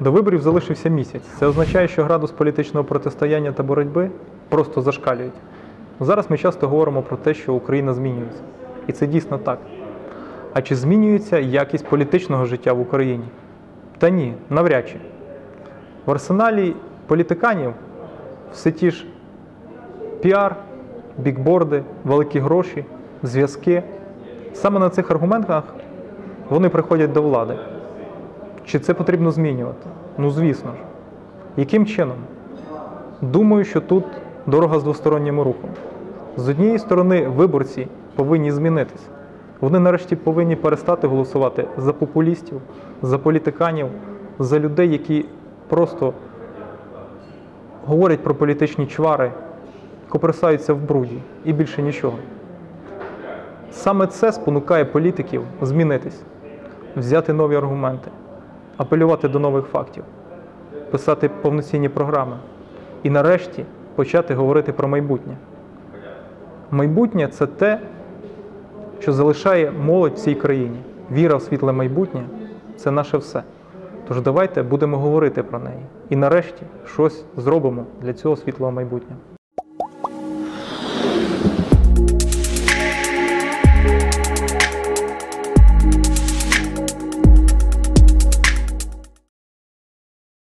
До виборів залишився місяць. Це означає, що градус політичного протистояння та боротьби просто зашкалюють. Зараз ми часто говоримо про те, що Україна змінюється. І це дійсно так. А чи змінюється якість політичного життя в Україні? Та ні, навряд чи. В арсеналі політиканів все ті ж піар, бікборди, великі гроші, зв'язки. Саме на цих аргументах вони приходять до влади. Чи це потрібно змінювати? Ну, звісно ж. Яким чином? Думаю, що тут дорога з двостороннім рухом. З однієї сторони, виборці повинні змінитися. Вони нарешті повинні перестати голосувати за популістів, за політиканів, за людей, які просто говорять про політичні чвари, коперсаються в бруді і більше нічого. Саме це спонукає політиків змінитись, взяти нові аргументи, апелювати до нових фактів, писати повноцінні програми і нарешті почати говорити про майбутнє. Майбутнє це те, що залишає молодь в цій країні. Віра в світле майбутнє це наше все. Тож давайте будемо говорити про неї і нарешті щось зробимо для цього світлого майбутнього.